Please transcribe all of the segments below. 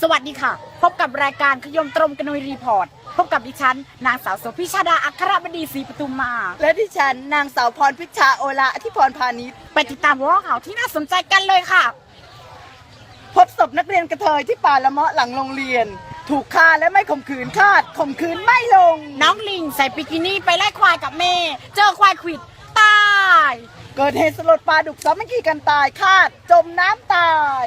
สวัสดีค่ะ พบกับรายการขยมตรงกนุยรีพอร์ต พบกับดิฉัน นางสาวโสภิชาดาอัครบดีศรีปทุมมา และดิฉันนางสาวพรพิชชาโอละที่พรพาณิชย์ไปติดตามหัวข่าวที่น่าสนใจกันเลยค่ะ พบศพนักเรียนกระเทยที่ป่าละเมาะหลังโรงเรียน ถูกฆ่าและไม่ข่มขืนคาดข่มขืนไม่ลง น้องลิงใส่บิกินี่ไปไล่ควายกับแม่ เจอควายขวิดตาย เกิดเหตุสลดปลาดุกสามัคคีกันตายคาด จมน้ำตาย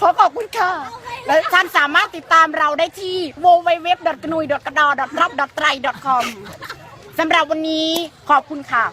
ขอขอบคุณค่ะ และท่านสามารถติดตามเราได้ที่ w w w g n u i g a d o r t r o p t r a i c o m สำหรับวันนี้ขอบคุณค่ะ